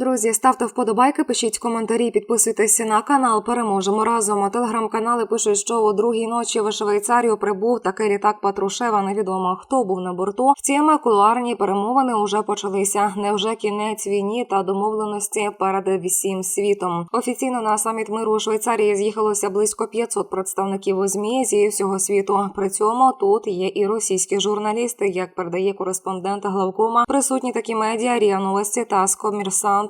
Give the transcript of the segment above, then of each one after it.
Друзі, ставте вподобайки, пишіть коментарі, підписуйтесь на канал. Переможемо разом. Телеграм-канали пишуть, що у другій ночі в Швейцарію прибув такий літак Патрушева. Невідомо хто був на борту. Втім, кулуарні перемовини вже почалися. Невже кінець війні та домовленості перед всім світом? Офіційно на саміт миру у Швейцарії з'їхалося близько 500 представників змі зі всього світу. При цьому тут є і російські журналісти, як передає кореспондент главкома. Присутні такі медіа Ріа Новості, Таско,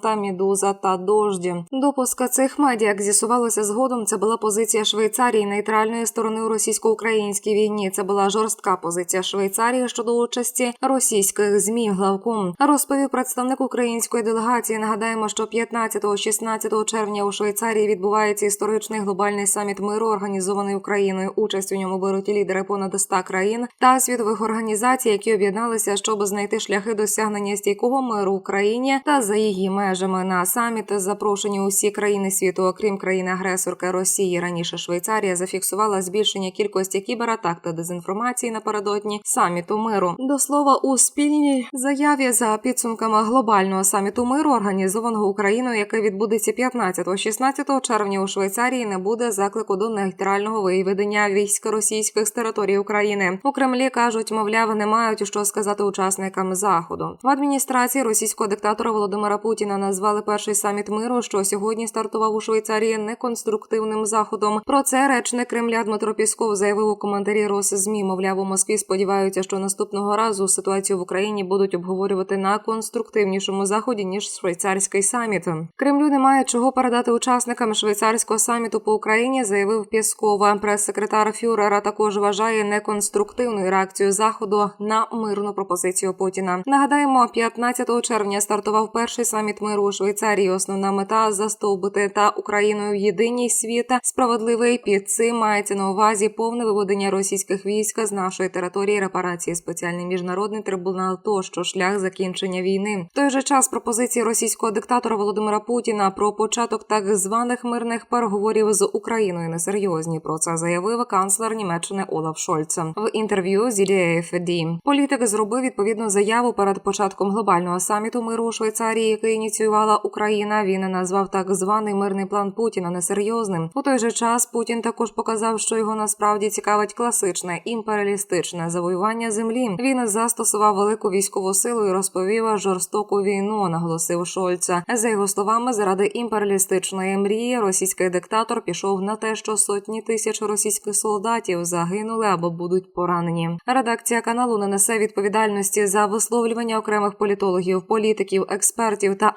Мірсанта, Мідуза та Дожді. Допуск цих медіа, як з'ясувалося згодом, це була позиція Швейцарії нейтральної сторони у російсько-українській війні. Це була жорстка позиція Швейцарії щодо участі російських змі. Главком розповів представник української делегації. Нагадаємо, що 15-16 червня у Швейцарії відбувається історичний глобальний саміт миру, організований Україною. Участь у ньому беруть лідери понад 100 країн та світових організацій, які об'єдналися, щоб знайти шляхи досягнення стійкого миру в Україні та за її межами. На саміт запрошені усі країни світу, окрім країни-агресорки Росії. Раніше Швейцарія зафіксувала збільшення кількості кібератак та дезінформації напередодні саміту миру. До слова, у спільній заяві за підсумками глобального саміту миру, організованого Україною, який відбудеться 15-16 червня у Швейцарії, не буде заклику до нейтрального виведення військ російських з території України. У Кремлі кажуть, мовляв, не мають що сказати учасникам заходу. В адміністрації російського диктатора Володимира Путіна назвали перший саміт миру, що сьогодні стартував у Швейцарії неконструктивним заходом. Про це речник Кремля Дмитро Пісков заявив у коментарі Росзмі. Мовляв, у Москві сподіваються, що наступного разу ситуацію в Україні будуть обговорювати на конструктивнішому заході ніж швейцарський саміт. Кремлю немає чого передати учасникам швейцарського саміту по Україні, заявив Піскова. Прес-секретар Фюрера також вважає неконструктивною реакцію заходу на мирну пропозицію Путіна. Нагадаємо, 15 червня стартував перший саміт миру у Швейцарії. Основна мета застовбити та Україною єдиність світа справедливий під цим мається на увазі повне виведення російських військ з нашої території, репарації, спеціальний міжнародний трибунал тощо шлях закінчення війни. В той же час пропозиції російського диктатора Володимира Путіна про початок так званих мирних переговорів з Україною несерйозні. Про це заявив канцлер Німеччини Олаф Шольц в інтерв'ю з АФД. Політик зробив відповідну заяву перед початком глобального саміту миру у Швейцарії, який ініціювала Україна. Він назвав так званий мирний план Путіна несерйозним. У той же час Путін також показав, що його насправді цікавить класичне імперіалістичне завоювання землі. Він застосував велику військову силу і розповів жорстоку війну. Наголосив Шольца. За його словами, заради імперіалістичної мрії російський диктатор пішов на те, що сотні тисяч російських солдатів загинули або будуть поранені. Редакція каналу не несе відповідальності за висловлювання окремих політологів, політиків, експертів та